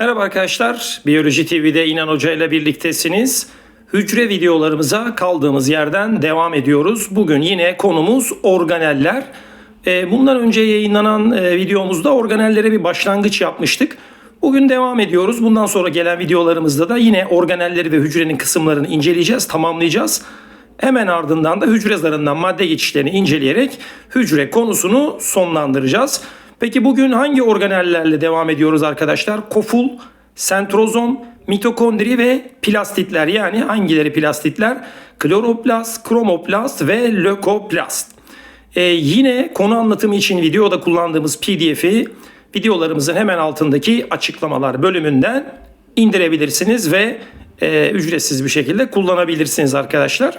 Merhaba arkadaşlar, Biyoloji TV'de İnan Hoca ile birliktesiniz. Hücre videolarımıza kaldığımız yerden devam ediyoruz. Bugün yine konumuz organeller. Ee, Bundan önce yayınlanan e, videomuzda organellere bir başlangıç yapmıştık. Bugün devam ediyoruz. Bundan sonra gelen videolarımızda da yine organelleri ve hücrenin kısımlarını inceleyeceğiz, tamamlayacağız. Hemen ardından da hücre zarından madde geçişlerini inceleyerek hücre konusunu sonlandıracağız. Peki bugün hangi organellerle devam ediyoruz arkadaşlar? Koful, sentrozom, mitokondri ve plastitler. Yani hangileri plastitler? Kloroplast, kromoplast ve lökoplast. Ee, yine konu anlatımı için videoda kullandığımız pdf'i videolarımızın hemen altındaki açıklamalar bölümünden indirebilirsiniz ve e, ücretsiz bir şekilde kullanabilirsiniz arkadaşlar.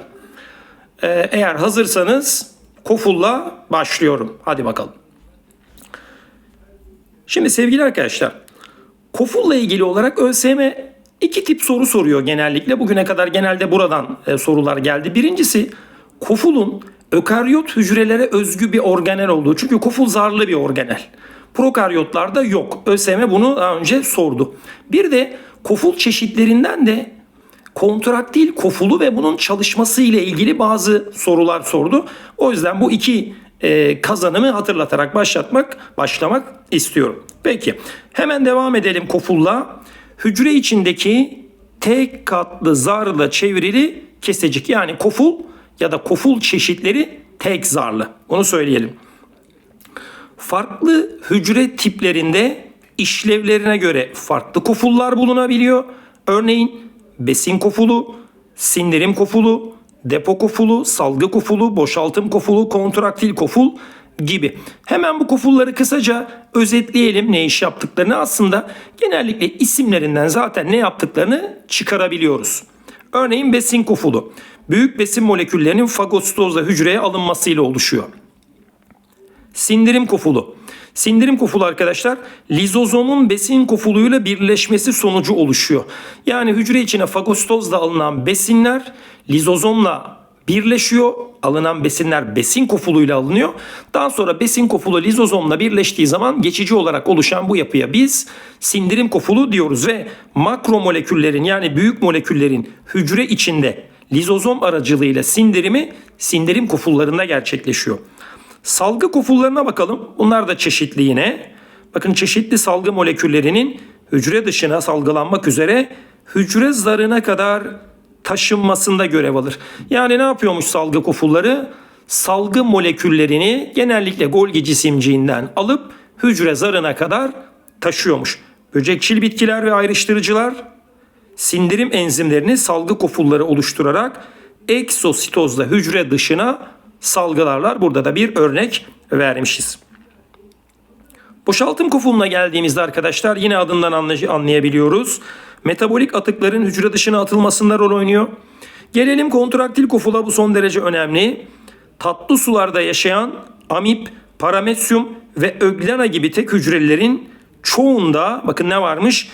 Ee, eğer hazırsanız Koful'la başlıyorum. Hadi bakalım. Şimdi sevgili arkadaşlar, Koful'la ilgili olarak ÖSYM iki tip soru soruyor genellikle. Bugüne kadar genelde buradan e, sorular geldi. Birincisi Koful'un ökaryot hücrelere özgü bir organel olduğu. Çünkü Koful zarlı bir organel. Prokaryotlarda yok. ÖSYM bunu daha önce sordu. Bir de Koful çeşitlerinden de kontraktil kofulu ve bunun çalışması ile ilgili bazı sorular sordu. O yüzden bu iki e, kazanımı hatırlatarak başlatmak, başlamak istiyorum. Peki hemen devam edelim kofulla. Hücre içindeki tek katlı zarla çevrili kesecik yani koful ya da koful çeşitleri tek zarlı. Onu söyleyelim. Farklı hücre tiplerinde işlevlerine göre farklı kofullar bulunabiliyor. Örneğin besin kofulu, sindirim kofulu, depo kofulu, salgı kofulu, boşaltım kofulu, kontraktil koful gibi. Hemen bu kofulları kısaca özetleyelim ne iş yaptıklarını. Aslında genellikle isimlerinden zaten ne yaptıklarını çıkarabiliyoruz. Örneğin besin kofulu. Büyük besin moleküllerinin fagositozla hücreye alınmasıyla oluşuyor. Sindirim kofulu. Sindirim kofulu arkadaşlar lizozomun besin kofuluyla birleşmesi sonucu oluşuyor. Yani hücre içine fagositozla alınan besinler lizozomla birleşiyor. Alınan besinler besin kofuluyla alınıyor. Daha sonra besin kofulu lizozomla birleştiği zaman geçici olarak oluşan bu yapıya biz sindirim kofulu diyoruz ve makro moleküllerin yani büyük moleküllerin hücre içinde lizozom aracılığıyla sindirimi sindirim kofullarında gerçekleşiyor. Salgı kofullarına bakalım. Bunlar da çeşitli yine. Bakın çeşitli salgı moleküllerinin hücre dışına salgılanmak üzere hücre zarına kadar taşınmasında görev alır. Yani ne yapıyormuş salgı kofulları? Salgı moleküllerini genellikle Golgi cisimciğinden alıp hücre zarına kadar taşıyormuş. Böcekçil bitkiler ve ayrıştırıcılar sindirim enzimlerini salgı kofulları oluşturarak eksositozla hücre dışına salgılarlar. Burada da bir örnek vermişiz. Boşaltım kofuluna geldiğimizde arkadaşlar yine adından anlayabiliyoruz. Metabolik atıkların hücre dışına atılmasında rol oynuyor. Gelelim kontraktil kofula bu son derece önemli. Tatlı sularda yaşayan amip, paramesyum ve öglena gibi tek hücrelerin çoğunda bakın ne varmış?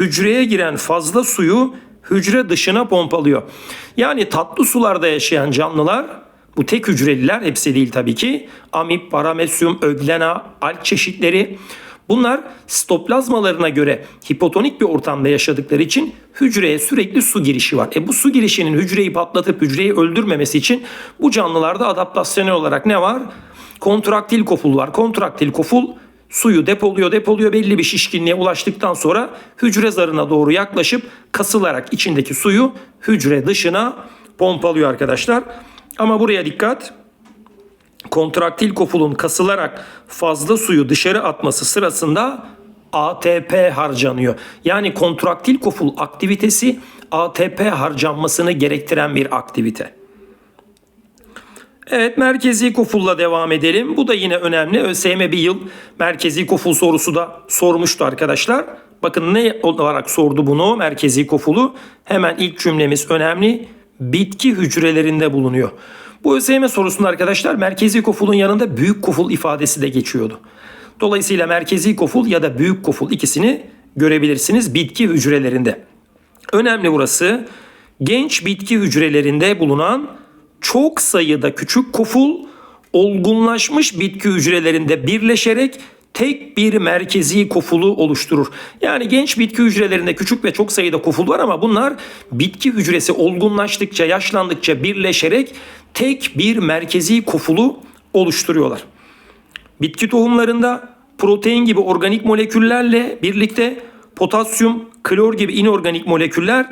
Hücreye giren fazla suyu hücre dışına pompalıyor. Yani tatlı sularda yaşayan canlılar bu tek hücreliler hepsi değil tabii ki. Amip, paramesyum, öglena, alg çeşitleri. Bunlar sitoplazmalarına göre hipotonik bir ortamda yaşadıkları için hücreye sürekli su girişi var. E bu su girişinin hücreyi patlatıp hücreyi öldürmemesi için bu canlılarda adaptasyonel olarak ne var? Kontraktil koful var. Kontraktil koful suyu depoluyor depoluyor belli bir şişkinliğe ulaştıktan sonra hücre zarına doğru yaklaşıp kasılarak içindeki suyu hücre dışına pompalıyor arkadaşlar. Ama buraya dikkat. Kontraktil kofulun kasılarak fazla suyu dışarı atması sırasında ATP harcanıyor. Yani kontraktil koful aktivitesi ATP harcanmasını gerektiren bir aktivite. Evet merkezi kofulla devam edelim. Bu da yine önemli. ÖSYM bir yıl merkezi koful sorusu da sormuştu arkadaşlar. Bakın ne olarak sordu bunu merkezi kofulu. Hemen ilk cümlemiz önemli bitki hücrelerinde bulunuyor. Bu ÖSYM sorusunda arkadaşlar merkezi kofulun yanında büyük koful ifadesi de geçiyordu. Dolayısıyla merkezi koful ya da büyük koful ikisini görebilirsiniz bitki hücrelerinde. Önemli burası genç bitki hücrelerinde bulunan çok sayıda küçük koful olgunlaşmış bitki hücrelerinde birleşerek tek bir merkezi kofulu oluşturur. Yani genç bitki hücrelerinde küçük ve çok sayıda koful var ama bunlar bitki hücresi olgunlaştıkça, yaşlandıkça birleşerek tek bir merkezi kofulu oluşturuyorlar. Bitki tohumlarında protein gibi organik moleküllerle birlikte potasyum, klor gibi inorganik moleküller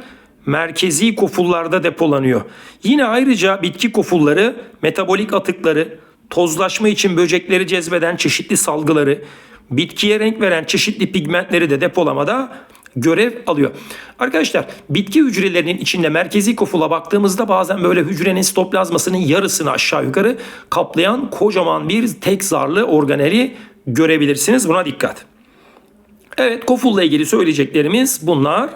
merkezi kofullarda depolanıyor. Yine ayrıca bitki kofulları metabolik atıkları, tozlaşma için böcekleri cezbeden çeşitli salgıları, bitkiye renk veren çeşitli pigmentleri de depolamada görev alıyor. Arkadaşlar bitki hücrelerinin içinde merkezi kofula baktığımızda bazen böyle hücrenin sitoplazmasının yarısını aşağı yukarı kaplayan kocaman bir tek zarlı organeli görebilirsiniz. Buna dikkat. Evet kofulla ilgili söyleyeceklerimiz bunlar.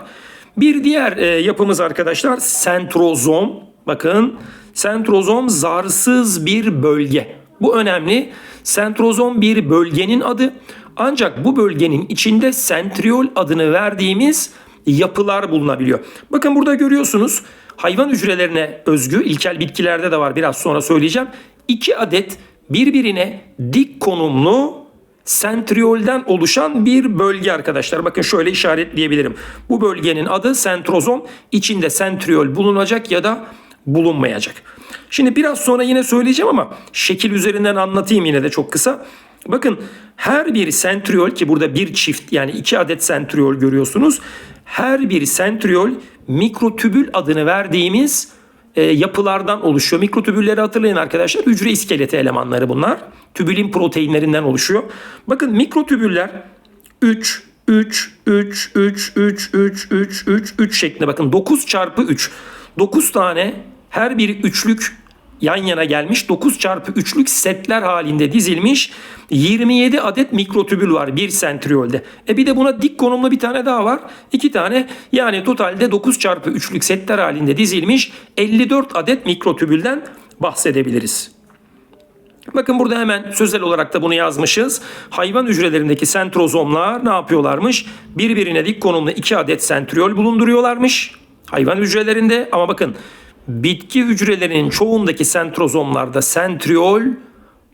Bir diğer e, yapımız arkadaşlar sentrozom. Bakın sentrozom zarsız bir bölge. Bu önemli. Sentrozom bir bölgenin adı. Ancak bu bölgenin içinde sentriol adını verdiğimiz yapılar bulunabiliyor. Bakın burada görüyorsunuz hayvan hücrelerine özgü ilkel bitkilerde de var biraz sonra söyleyeceğim. İki adet birbirine dik konumlu sentriolden oluşan bir bölge arkadaşlar. Bakın şöyle işaretleyebilirim. Bu bölgenin adı sentrozom. İçinde sentriol bulunacak ya da bulunmayacak. Şimdi biraz sonra yine söyleyeceğim ama şekil üzerinden anlatayım yine de çok kısa. Bakın her bir sentriol ki burada bir çift yani iki adet sentriol görüyorsunuz. Her bir sentriol mikrotübül adını verdiğimiz e, yapılardan oluşuyor. Mikrotübülleri hatırlayın arkadaşlar. Hücre iskeleti elemanları bunlar. Tübülin proteinlerinden oluşuyor. Bakın mikrotübüller 3, 3, 3, 3, 3, 3, 3, 3, 3 şeklinde bakın 9 çarpı 3. 9 tane her biri üçlük yan yana gelmiş 9 çarpı 3'lük setler halinde dizilmiş 27 adet mikrotübül var bir sentriolde. E bir de buna dik konumlu bir tane daha var. 2 tane yani totalde 9 çarpı 3'lük setler halinde dizilmiş 54 adet mikrotübülden bahsedebiliriz. Bakın burada hemen sözel olarak da bunu yazmışız. Hayvan hücrelerindeki sentrozomlar ne yapıyorlarmış? Birbirine dik konumlu 2 adet sentriol bulunduruyorlarmış. Hayvan hücrelerinde ama bakın bitki hücrelerinin çoğundaki sentrozomlarda sentriol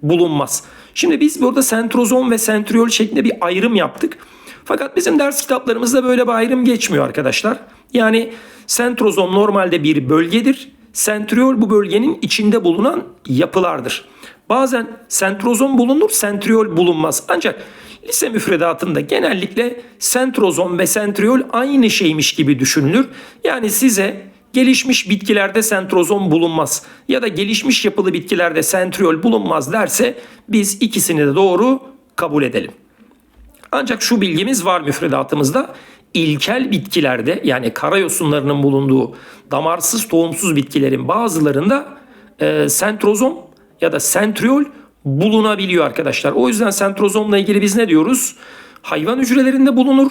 bulunmaz. Şimdi biz burada sentrozom ve sentriol şeklinde bir ayrım yaptık. Fakat bizim ders kitaplarımızda böyle bir ayrım geçmiyor arkadaşlar. Yani sentrozom normalde bir bölgedir. Sentriol bu bölgenin içinde bulunan yapılardır. Bazen sentrozom bulunur, sentriol bulunmaz. Ancak lise müfredatında genellikle sentrozom ve sentriol aynı şeymiş gibi düşünülür. Yani size gelişmiş bitkilerde sentrozom bulunmaz ya da gelişmiş yapılı bitkilerde sentriol bulunmaz derse biz ikisini de doğru kabul edelim. Ancak şu bilgimiz var müfredatımızda. İlkel bitkilerde yani karayosunlarının bulunduğu damarsız tohumsuz bitkilerin bazılarında e, sentrozom ya da sentriol bulunabiliyor arkadaşlar. O yüzden sentrozomla ilgili biz ne diyoruz? Hayvan hücrelerinde bulunur,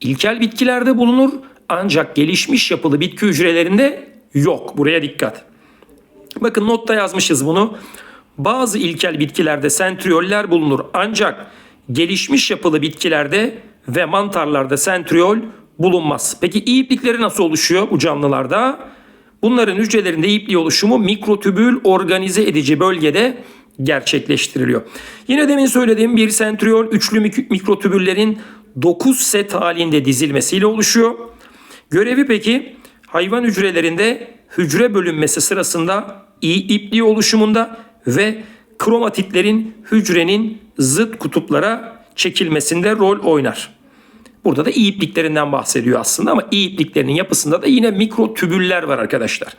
ilkel bitkilerde bulunur ancak gelişmiş yapılı bitki hücrelerinde yok. Buraya dikkat. Bakın notta yazmışız bunu. Bazı ilkel bitkilerde sentrioller bulunur ancak gelişmiş yapılı bitkilerde ve mantarlarda sentriol bulunmaz. Peki iyi iplikleri nasıl oluşuyor bu canlılarda? Bunların hücrelerinde ipli oluşumu mikrotübül organize edici bölgede gerçekleştiriliyor. Yine demin söylediğim bir sentriol üçlü mikrotübüllerin 9 set halinde dizilmesiyle oluşuyor. Görevi peki hayvan hücrelerinde hücre bölünmesi sırasında iyi ipliği oluşumunda ve kromatitlerin hücrenin zıt kutuplara çekilmesinde rol oynar. Burada da iyi ipliklerinden bahsediyor aslında ama iyi ipliklerinin yapısında da yine mikrotübüller var arkadaşlar.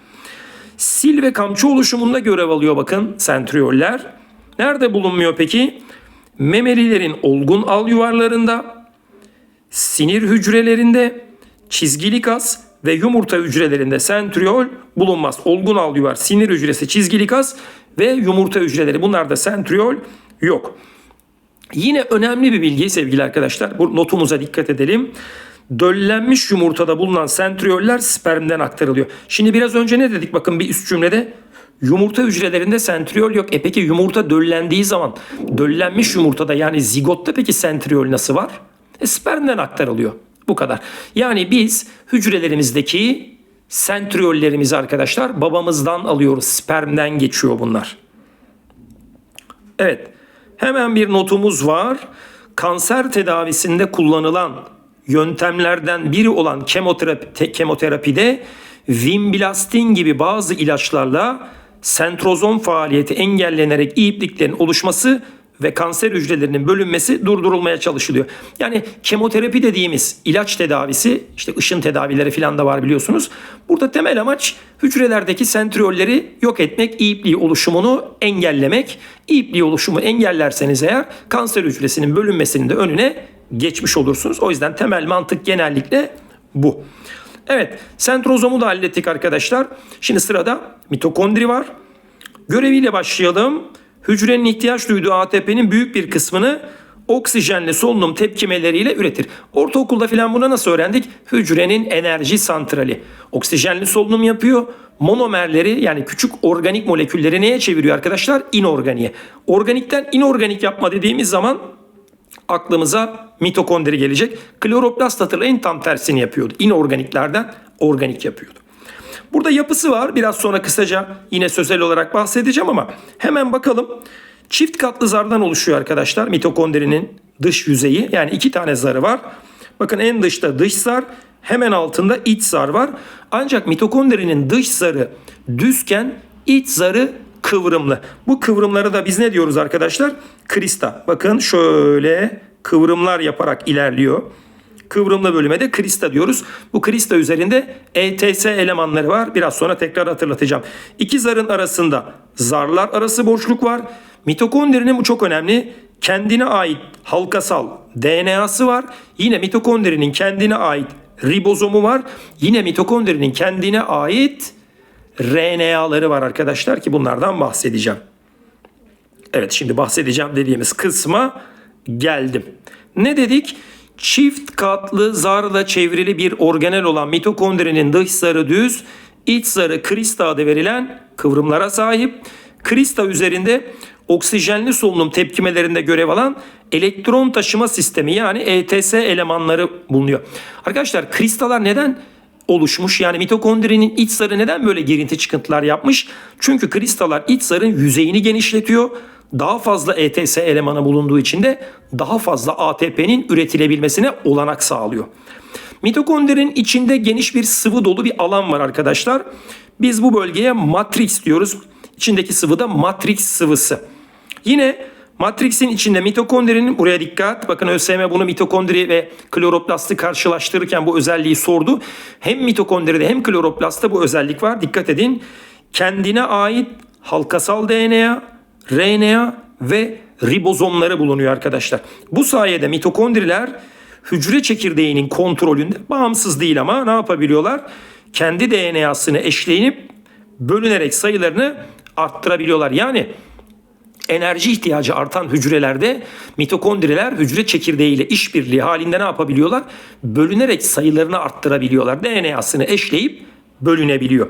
Sil ve kamçı oluşumunda görev alıyor bakın sentrioller. Nerede bulunmuyor peki? Memelilerin olgun al yuvarlarında, sinir hücrelerinde, çizgili kas ve yumurta hücrelerinde sentriol bulunmaz. Olgun al yuvar, sinir hücresi, çizgili kas ve yumurta hücreleri bunlarda sentriol yok. Yine önemli bir bilgi sevgili arkadaşlar. Bu notumuza dikkat edelim. Döllenmiş yumurtada bulunan sentrioller spermden aktarılıyor. Şimdi biraz önce ne dedik bakın bir üst cümlede. Yumurta hücrelerinde sentriol yok. E peki yumurta döllendiği zaman döllenmiş yumurtada yani zigotta peki sentriol nasıl var? E spermden aktarılıyor. Bu kadar. Yani biz hücrelerimizdeki sentriollerimizi arkadaşlar babamızdan alıyoruz. Spermden geçiyor bunlar. Evet. Hemen bir notumuz var. kanser tedavisinde kullanılan yöntemlerden biri olan kemoterapi, te- kemoterapide Vimblastin gibi bazı ilaçlarla sentrozom faaliyeti engellenerek iyi ipliklerin oluşması ve kanser hücrelerinin bölünmesi durdurulmaya çalışılıyor. Yani kemoterapi dediğimiz ilaç tedavisi, işte ışın tedavileri falan da var biliyorsunuz. Burada temel amaç hücrelerdeki sentriyolleri yok etmek, ipliği oluşumunu engellemek. İpliği oluşumu engellerseniz eğer kanser hücresinin bölünmesinin de önüne geçmiş olursunuz. O yüzden temel mantık genellikle bu. Evet, sentrozomu da hallettik arkadaşlar. Şimdi sırada mitokondri var. Göreviyle başlayalım. Hücrenin ihtiyaç duyduğu ATP'nin büyük bir kısmını oksijenli solunum tepkimeleriyle üretir. Ortaokulda filan buna nasıl öğrendik? Hücrenin enerji santrali. Oksijenli solunum yapıyor. Monomerleri yani küçük organik molekülleri neye çeviriyor arkadaşlar? İnorganiğe. Organikten inorganik yapma dediğimiz zaman aklımıza mitokondri gelecek. Kloroplast hatırlayın tam tersini yapıyordu. İnorganiklerden organik yapıyordu. Burada yapısı var. Biraz sonra kısaca yine sözel olarak bahsedeceğim ama hemen bakalım. Çift katlı zardan oluşuyor arkadaşlar mitokondrinin dış yüzeyi. Yani iki tane zarı var. Bakın en dışta dış zar, hemen altında iç zar var. Ancak mitokondrinin dış zarı düzken iç zarı kıvrımlı. Bu kıvrımları da biz ne diyoruz arkadaşlar? Krista. Bakın şöyle kıvrımlar yaparak ilerliyor. Kıvrımlı bölüme de krista diyoruz. Bu krista üzerinde ETS elemanları var. Biraz sonra tekrar hatırlatacağım. İki zarın arasında zarlar arası boşluk var. Mitokondrinin bu çok önemli. Kendine ait halkasal DNA'sı var. Yine mitokondrinin kendine ait ribozomu var. Yine mitokondrinin kendine ait RNA'ları var arkadaşlar ki bunlardan bahsedeceğim. Evet şimdi bahsedeceğim dediğimiz kısma geldim. Ne dedik? Çift katlı zarla çevrili bir organel olan mitokondrinin dış zarı düz, iç zarı krista adı verilen kıvrımlara sahip. Krista üzerinde oksijenli solunum tepkimelerinde görev alan elektron taşıma sistemi yani ETS elemanları bulunuyor. Arkadaşlar kristalar neden oluşmuş. Yani mitokondrinin iç zarı neden böyle girinti çıkıntılar yapmış? Çünkü kristalar iç zarın yüzeyini genişletiyor. Daha fazla ETS elemanı bulunduğu için de daha fazla ATP'nin üretilebilmesine olanak sağlıyor. Mitokondrinin içinde geniş bir sıvı dolu bir alan var arkadaşlar. Biz bu bölgeye matrix diyoruz. İçindeki sıvı da matrix sıvısı. Yine Matrix'in içinde mitokondrinin buraya dikkat. Bakın ÖSYM bunu mitokondri ve kloroplasti karşılaştırırken bu özelliği sordu. Hem mitokondride hem kloroplastta bu özellik var. Dikkat edin. Kendine ait halkasal DNA, RNA ve ribozomları bulunuyor arkadaşlar. Bu sayede mitokondriler hücre çekirdeğinin kontrolünde bağımsız değil ama ne yapabiliyorlar? Kendi DNA'sını eşleyip bölünerek sayılarını arttırabiliyorlar. Yani enerji ihtiyacı artan hücrelerde mitokondriler hücre çekirdeğiyle işbirliği halinde ne yapabiliyorlar? Bölünerek sayılarını arttırabiliyorlar. DNA'sını eşleyip bölünebiliyor.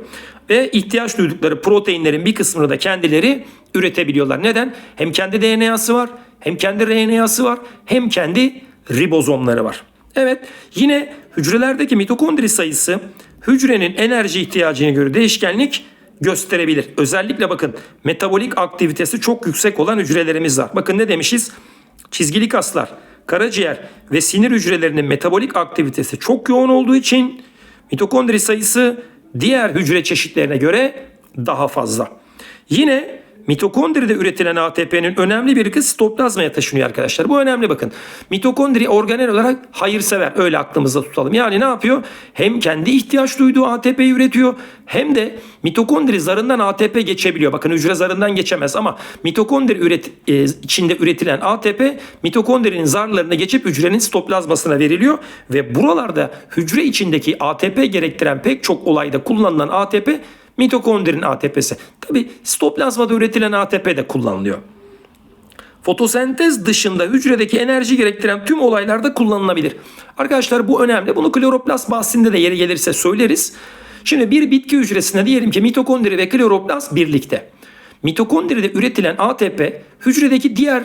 Ve ihtiyaç duydukları proteinlerin bir kısmını da kendileri üretebiliyorlar. Neden? Hem kendi DNA'sı var, hem kendi RNA'sı var, hem kendi ribozomları var. Evet, yine hücrelerdeki mitokondri sayısı hücrenin enerji ihtiyacına göre değişkenlik gösterebilir. Özellikle bakın metabolik aktivitesi çok yüksek olan hücrelerimiz var. Bakın ne demişiz? Çizgili kaslar, karaciğer ve sinir hücrelerinin metabolik aktivitesi çok yoğun olduğu için mitokondri sayısı diğer hücre çeşitlerine göre daha fazla. Yine mitokondride üretilen ATP'nin önemli bir kısmı sitoplazmaya taşınıyor arkadaşlar. Bu önemli bakın. Mitokondri organel olarak hayırsever. Öyle aklımızda tutalım. Yani ne yapıyor? Hem kendi ihtiyaç duyduğu ATP'yi üretiyor hem de mitokondri zarından ATP geçebiliyor. Bakın hücre zarından geçemez ama mitokondri üret, e, içinde üretilen ATP mitokondrinin zarlarına geçip hücrenin sitoplazmasına veriliyor ve buralarda hücre içindeki ATP gerektiren pek çok olayda kullanılan ATP mitokondrinin ATP'si. Tabi sitoplazmada üretilen ATP de kullanılıyor. Fotosentez dışında hücredeki enerji gerektiren tüm olaylarda kullanılabilir. Arkadaşlar bu önemli. Bunu kloroplast bahsinde de yeri gelirse söyleriz. Şimdi bir bitki hücresinde diyelim ki mitokondri ve kloroplast birlikte. Mitokondride üretilen ATP hücredeki diğer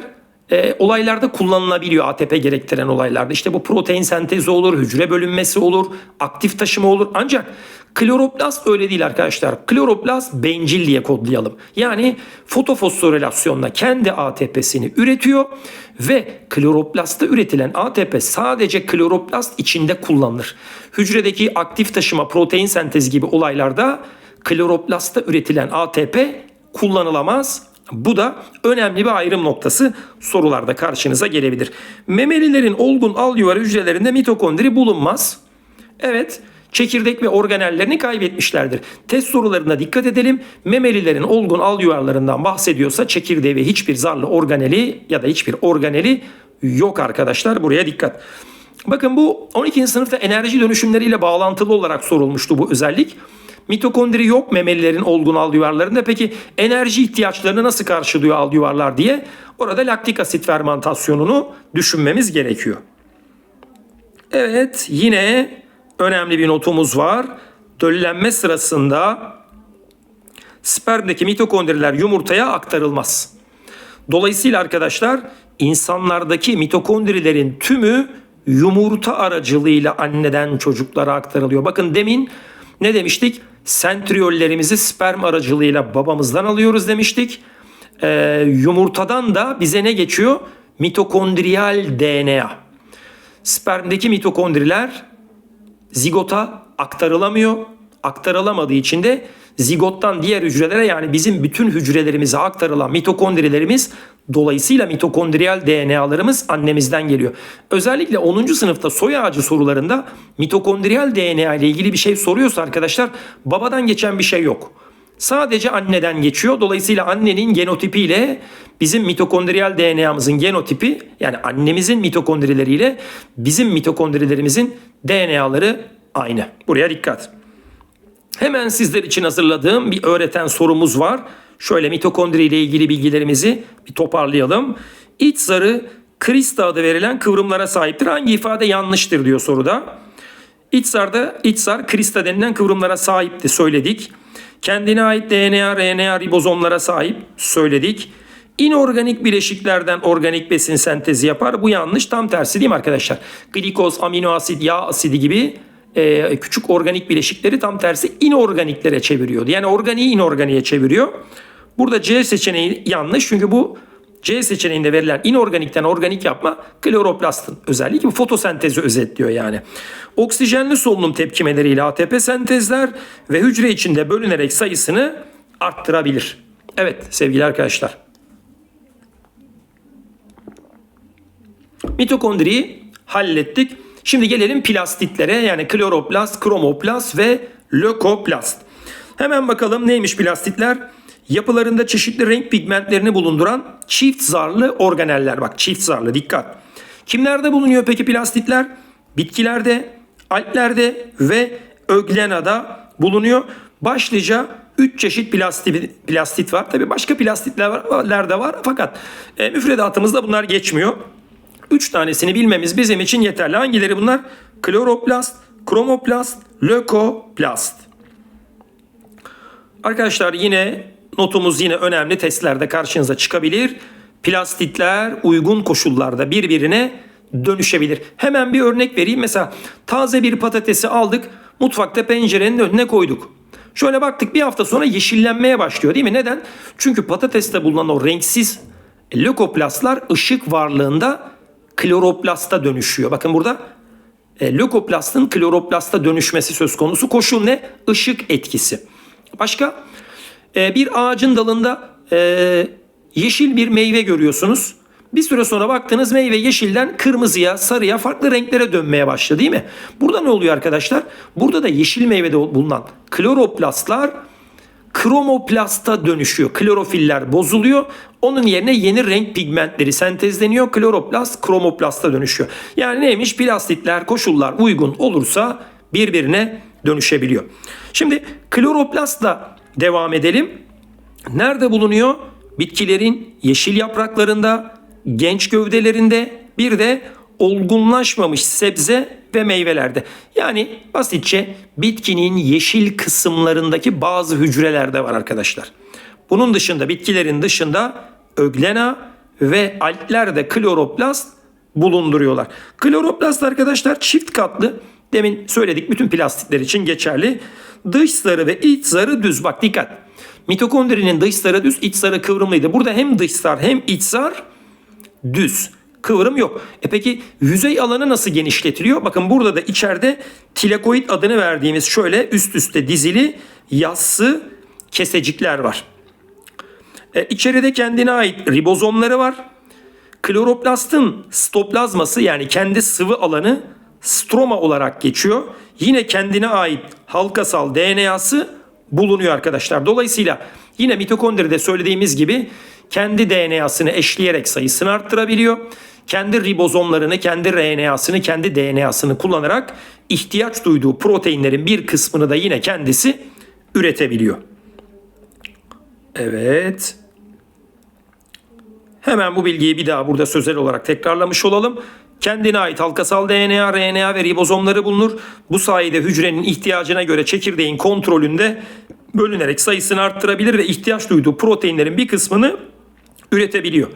e, olaylarda kullanılabiliyor ATP gerektiren olaylarda. İşte bu protein sentezi olur, hücre bölünmesi olur, aktif taşıma olur. Ancak Kloroplast öyle değil arkadaşlar. Kloroplast bencil diye kodlayalım. Yani fotofosforilasyonla kendi ATP'sini üretiyor ve kloroplastta üretilen ATP sadece kloroplast içinde kullanılır. Hücredeki aktif taşıma, protein sentezi gibi olaylarda kloroplastta üretilen ATP kullanılamaz. Bu da önemli bir ayrım noktası sorularda karşınıza gelebilir. Memelilerin olgun alüvar hücrelerinde mitokondri bulunmaz. Evet, çekirdek ve organellerini kaybetmişlerdir. Test sorularına dikkat edelim. Memelilerin olgun alüvarlarından bahsediyorsa çekirdeği ve hiçbir zarlı organeli ya da hiçbir organeli yok arkadaşlar. Buraya dikkat. Bakın bu 12. sınıfta enerji dönüşümleriyle bağlantılı olarak sorulmuştu bu özellik. Mitokondri yok memelilerin olgun alüvarlarında. Peki enerji ihtiyaçlarını nasıl karşılıyor alüvarlar diye? Orada laktik asit fermentasyonunu düşünmemiz gerekiyor. Evet yine önemli bir notumuz var. Döllenme sırasında spermdeki mitokondriler yumurtaya aktarılmaz. Dolayısıyla arkadaşlar insanlardaki mitokondrilerin tümü yumurta aracılığıyla anneden çocuklara aktarılıyor. Bakın demin ne demiştik? Sentriyollerimizi sperm aracılığıyla babamızdan alıyoruz demiştik. Ee, yumurtadan da bize ne geçiyor? Mitokondriyal DNA. Spermdeki mitokondriler zigota aktarılamıyor. Aktarılamadığı için de zigottan diğer hücrelere yani bizim bütün hücrelerimize aktarılan mitokondrilerimiz dolayısıyla mitokondriyal DNA'larımız annemizden geliyor. Özellikle 10. sınıfta soy ağacı sorularında mitokondriyal DNA ile ilgili bir şey soruyorsa arkadaşlar babadan geçen bir şey yok. Sadece anneden geçiyor. Dolayısıyla annenin genotipiyle bizim mitokondriyal DNA'mızın genotipi yani annemizin mitokondrileriyle bizim mitokondrilerimizin DNA'ları aynı. Buraya dikkat. Hemen sizler için hazırladığım bir öğreten sorumuz var. Şöyle mitokondri ile ilgili bilgilerimizi bir toparlayalım. İç zarı krista adı verilen kıvrımlara sahiptir. Hangi ifade yanlıştır diyor soruda. İç zarda iç zar krista denilen kıvrımlara sahipti söyledik. Kendine ait DNA, RNA ribozomlara sahip söyledik. İnorganik bileşiklerden organik besin sentezi yapar. Bu yanlış. Tam tersi değil mi arkadaşlar? Glikoz, amino asit, yağ asidi gibi e, küçük organik bileşikleri tam tersi inorganiklere çeviriyordu. Yani organiği inorganiğe çeviriyor. Burada C seçeneği yanlış çünkü bu C seçeneğinde verilen inorganikten organik yapma kloroplastın özelliği gibi fotosentezi özetliyor yani. Oksijenli solunum tepkimeleriyle ATP sentezler ve hücre içinde bölünerek sayısını arttırabilir. Evet sevgili arkadaşlar. Mitokondriyi hallettik. Şimdi gelelim plastitlere yani kloroplast, kromoplast ve lökoplast. Hemen bakalım neymiş plastitler? Yapılarında çeşitli renk pigmentlerini bulunduran çift zarlı organeller. Bak çift zarlı dikkat. Kimlerde bulunuyor peki plastitler? Bitkilerde, alplerde ve öglenada bulunuyor. Başlıca 3 çeşit plastit, plastit var. Tabi başka plastitler de var fakat e, müfredatımızda bunlar geçmiyor. 3 tanesini bilmemiz bizim için yeterli. Hangileri bunlar? Kloroplast, kromoplast, lökoplast. Arkadaşlar yine notumuz yine önemli testlerde karşınıza çıkabilir. Plastitler uygun koşullarda birbirine dönüşebilir. Hemen bir örnek vereyim. Mesela taze bir patatesi aldık. Mutfakta pencerenin önüne koyduk. Şöyle baktık bir hafta sonra yeşillenmeye başlıyor değil mi? Neden? Çünkü patateste bulunan o renksiz lökoplastlar ışık varlığında kloroplasta dönüşüyor. Bakın burada e, lökoplastın kloroplasta dönüşmesi söz konusu. Koşul ne? Işık etkisi. Başka? E, bir ağacın dalında e, yeşil bir meyve görüyorsunuz. Bir süre sonra baktınız meyve yeşilden kırmızıya, sarıya, farklı renklere dönmeye başladı değil mi? Burada ne oluyor arkadaşlar? Burada da yeşil meyvede bulunan kloroplastlar kromoplasta dönüşüyor. Klorofiller bozuluyor. Onun yerine yeni renk pigmentleri sentezleniyor. Kloroplast kromoplasta dönüşüyor. Yani neymiş? Plastitler, koşullar uygun olursa birbirine dönüşebiliyor. Şimdi kloroplastla devam edelim. Nerede bulunuyor? Bitkilerin yeşil yapraklarında, genç gövdelerinde, bir de olgunlaşmamış sebze ve meyvelerde. Yani basitçe bitkinin yeşil kısımlarındaki bazı hücrelerde var arkadaşlar. Bunun dışında bitkilerin dışında öglena ve altlerde kloroplast bulunduruyorlar. Kloroplast arkadaşlar çift katlı Demin söyledik bütün plastikler için geçerli. Dış zarı ve iç zarı düz. Bak dikkat. Mitokondrinin dış zarı düz, iç zarı kıvrımlıydı. Burada hem dış zar hem iç zar düz. Kıvrım yok. E peki yüzey alanı nasıl genişletiliyor? Bakın burada da içeride tilakoid adını verdiğimiz şöyle üst üste dizili yassı kesecikler var. E, içeride kendine ait ribozomları var. Kloroplastın stoplazması yani kendi sıvı alanı stroma olarak geçiyor. Yine kendine ait halkasal DNA'sı bulunuyor arkadaşlar. Dolayısıyla yine mitokondride söylediğimiz gibi kendi DNA'sını eşleyerek sayısını arttırabiliyor. Kendi ribozomlarını, kendi RNA'sını, kendi DNA'sını kullanarak ihtiyaç duyduğu proteinlerin bir kısmını da yine kendisi üretebiliyor. Evet. Hemen bu bilgiyi bir daha burada sözel olarak tekrarlamış olalım. Kendine ait halkasal DNA, RNA ve ribozomları bulunur. Bu sayede hücrenin ihtiyacına göre çekirdeğin kontrolünde bölünerek sayısını arttırabilir ve ihtiyaç duyduğu proteinlerin bir kısmını üretebiliyor.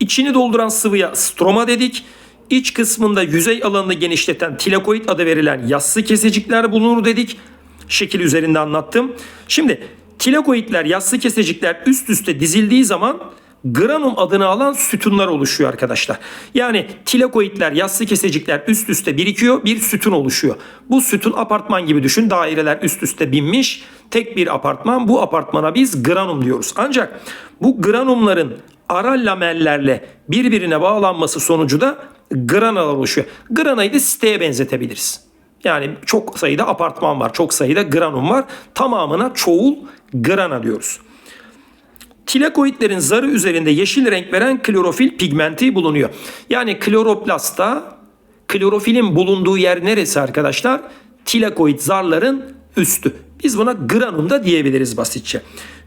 İçini dolduran sıvıya stroma dedik. İç kısmında yüzey alanını genişleten tilakoid adı verilen yassı kesecikler bulunur dedik. Şekil üzerinde anlattım. Şimdi tilakoidler, yassı kesecikler üst üste dizildiği zaman granum adını alan sütunlar oluşuyor arkadaşlar. Yani tilakoidler, yassı kesecikler üst üste birikiyor, bir sütun oluşuyor. Bu sütun apartman gibi düşün. Daireler üst üste binmiş. Tek bir apartman. Bu apartmana biz granum diyoruz. Ancak bu granumların ara lamellerle birbirine bağlanması sonucu da granalar oluşuyor. Granayı da siteye benzetebiliriz. Yani çok sayıda apartman var, çok sayıda granum var. Tamamına çoğul grana diyoruz. Tilakoidlerin zarı üzerinde yeşil renk veren klorofil pigmenti bulunuyor. Yani kloroplastta klorofilin bulunduğu yer neresi arkadaşlar? Tilakoid zarların üstü. Biz buna granum da diyebiliriz basitçe.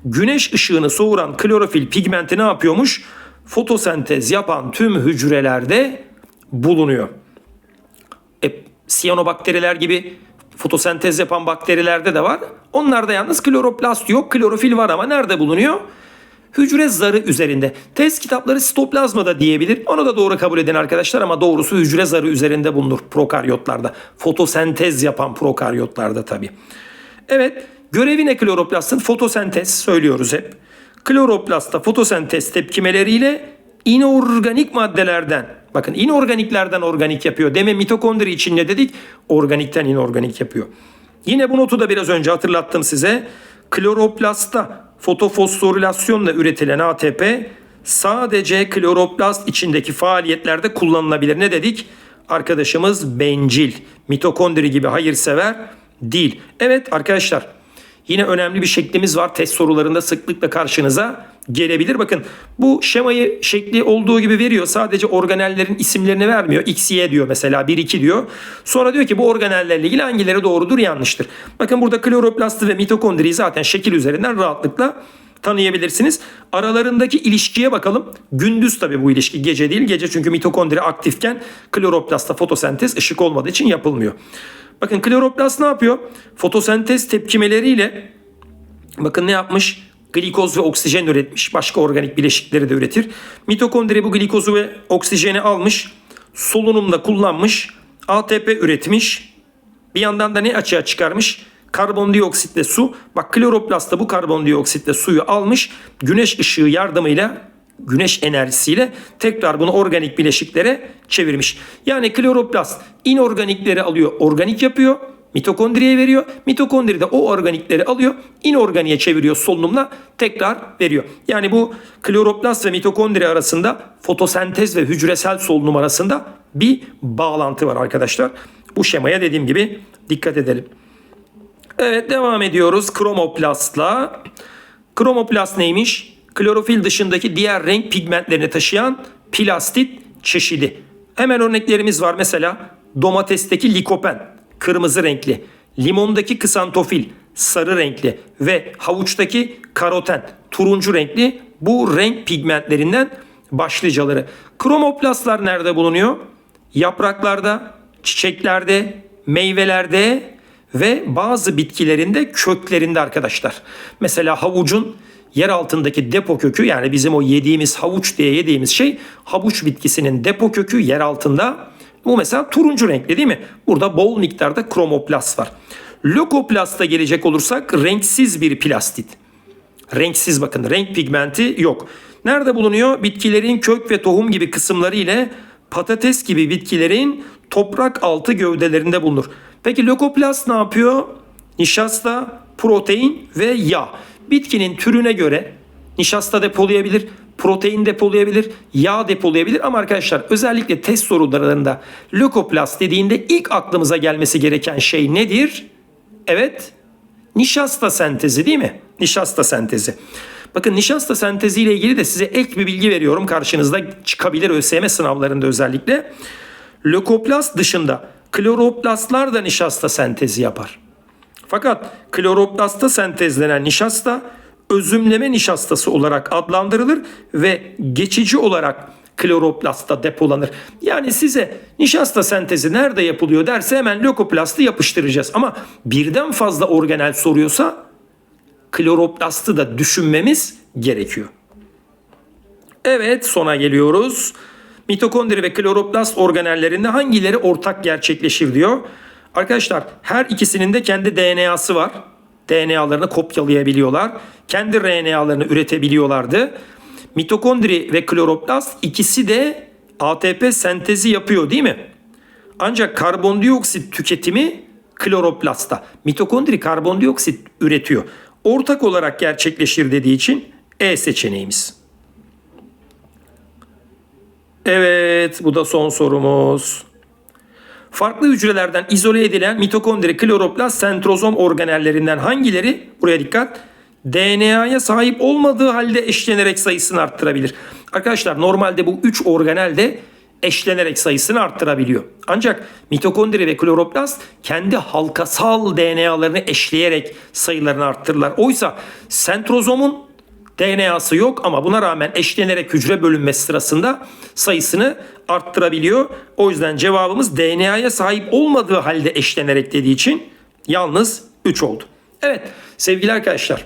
Güneş ışığını soğuran klorofil pigmenti ne yapıyormuş? Fotosentez yapan tüm hücrelerde bulunuyor. E, siyanobakteriler gibi fotosentez yapan bakterilerde de var. Onlarda yalnız kloroplast yok. Klorofil var ama nerede bulunuyor? Hücre zarı üzerinde. Test kitapları sitoplazma da diyebilir. Onu da doğru kabul eden arkadaşlar ama doğrusu hücre zarı üzerinde bulunur prokaryotlarda. Fotosentez yapan prokaryotlarda tabii. Evet, görevi ne kloroplastın? Fotosentez söylüyoruz hep. Kloroplastta fotosentez tepkimeleriyle inorganik maddelerden bakın inorganiklerden organik yapıyor. Deme mitokondri için ne dedik? Organikten inorganik yapıyor. Yine bu notu da biraz önce hatırlattım size. Kloroplastta fotofosforilasyonla üretilen ATP sadece kloroplast içindeki faaliyetlerde kullanılabilir. Ne dedik? Arkadaşımız bencil, mitokondri gibi hayırsever değil. Evet arkadaşlar Yine önemli bir şeklimiz var. Test sorularında sıklıkla karşınıza gelebilir. Bakın bu şemayı şekli olduğu gibi veriyor. Sadece organellerin isimlerini vermiyor. X, Y diyor mesela 1, 2 diyor. Sonra diyor ki bu organellerle ilgili hangileri doğrudur yanlıştır. Bakın burada kloroplasti ve mitokondriyi zaten şekil üzerinden rahatlıkla tanıyabilirsiniz. Aralarındaki ilişkiye bakalım. Gündüz tabii bu ilişki gece değil. Gece çünkü mitokondri aktifken kloroplastta fotosentez ışık olmadığı için yapılmıyor. Bakın kloroplast ne yapıyor? Fotosentez tepkimeleriyle bakın ne yapmış? Glikoz ve oksijen üretmiş. Başka organik bileşikleri de üretir. Mitokondri bu glikozu ve oksijeni almış. Solunumda kullanmış. ATP üretmiş. Bir yandan da ne açığa çıkarmış? Karbondioksitle su. Bak kloroplast da bu karbondioksitle suyu almış. Güneş ışığı yardımıyla güneş enerjisiyle tekrar bunu organik bileşiklere çevirmiş. Yani kloroplast inorganikleri alıyor, organik yapıyor. Mitokondriye veriyor. Mitokondri de o organikleri alıyor, inorganiye çeviriyor solunumla tekrar veriyor. Yani bu kloroplast ve mitokondri arasında fotosentez ve hücresel solunum arasında bir bağlantı var arkadaşlar. Bu şemaya dediğim gibi dikkat edelim. Evet devam ediyoruz kromoplastla. Kromoplast neymiş? Klorofil dışındaki diğer renk pigmentlerini taşıyan plastit çeşidi. Hemen örneklerimiz var. Mesela domatesteki likopen kırmızı renkli, limondaki kısantofil sarı renkli ve havuçtaki karoten turuncu renkli bu renk pigmentlerinden başlıcaları. Kromoplastlar nerede bulunuyor? Yapraklarda, çiçeklerde, meyvelerde ve bazı bitkilerinde köklerinde arkadaşlar. Mesela havucun yer altındaki depo kökü yani bizim o yediğimiz havuç diye yediğimiz şey havuç bitkisinin depo kökü yer altında Bu mesela turuncu renkli değil mi? Burada bol miktarda kromoplast var. Lökoplasta gelecek olursak renksiz bir plastit. Renksiz bakın renk pigmenti yok. Nerede bulunuyor? Bitkilerin kök ve tohum gibi kısımları ile patates gibi bitkilerin toprak altı gövdelerinde bulunur. Peki lökoplast ne yapıyor? Nişasta, protein ve yağ. Bitkinin türüne göre nişasta depolayabilir, protein depolayabilir, yağ depolayabilir ama arkadaşlar özellikle test sorularında lökoplast dediğinde ilk aklımıza gelmesi gereken şey nedir? Evet, nişasta sentezi değil mi? Nişasta sentezi. Bakın nişasta sentezi ile ilgili de size ek bir bilgi veriyorum. Karşınızda çıkabilir ÖSYM sınavlarında özellikle. Lökoplast dışında kloroplastlar da nişasta sentezi yapar. Fakat kloroplastta sentezlenen nişasta özümleme nişastası olarak adlandırılır ve geçici olarak kloroplastta depolanır. Yani size nişasta sentezi nerede yapılıyor derse hemen lökoplastı yapıştıracağız. Ama birden fazla organel soruyorsa kloroplastı da düşünmemiz gerekiyor. Evet sona geliyoruz. Mitokondri ve kloroplast organellerinde hangileri ortak gerçekleşir diyor. Arkadaşlar her ikisinin de kendi DNA'sı var. DNA'larını kopyalayabiliyorlar. Kendi RNA'larını üretebiliyorlardı. Mitokondri ve kloroplast ikisi de ATP sentezi yapıyor değil mi? Ancak karbondioksit tüketimi kloroplastta. Mitokondri karbondioksit üretiyor. Ortak olarak gerçekleşir dediği için E seçeneğimiz. Evet bu da son sorumuz. Farklı hücrelerden izole edilen mitokondri, kloroplast, sentrozom organellerinden hangileri buraya dikkat DNA'ya sahip olmadığı halde eşlenerek sayısını arttırabilir. Arkadaşlar normalde bu 3 organel de eşlenerek sayısını arttırabiliyor. Ancak mitokondri ve kloroplast kendi halkasal DNA'larını eşleyerek sayılarını arttırırlar. Oysa sentrozomun DNA'sı yok ama buna rağmen eşlenerek hücre bölünmesi sırasında sayısını arttırabiliyor. O yüzden cevabımız DNA'ya sahip olmadığı halde eşlenerek dediği için yalnız 3 oldu. Evet sevgili arkadaşlar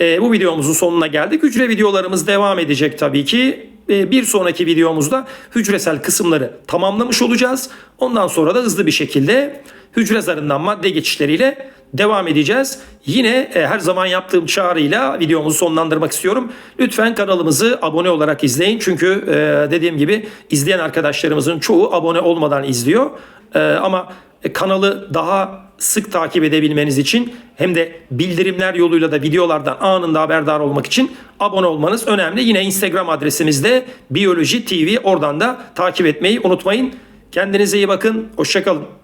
e, bu videomuzun sonuna geldik. Hücre videolarımız devam edecek tabii ki. E, bir sonraki videomuzda hücresel kısımları tamamlamış olacağız. Ondan sonra da hızlı bir şekilde hücre zarından madde geçişleriyle devam edeceğiz. Yine e, her zaman yaptığım çağrıyla videomuzu sonlandırmak istiyorum. Lütfen kanalımızı abone olarak izleyin. Çünkü e, dediğim gibi izleyen arkadaşlarımızın çoğu abone olmadan izliyor. E, ama kanalı daha sık takip edebilmeniz için hem de bildirimler yoluyla da videolardan anında haberdar olmak için abone olmanız önemli. Yine Instagram adresimizde Biyoloji TV oradan da takip etmeyi unutmayın. Kendinize iyi bakın. Hoşçakalın.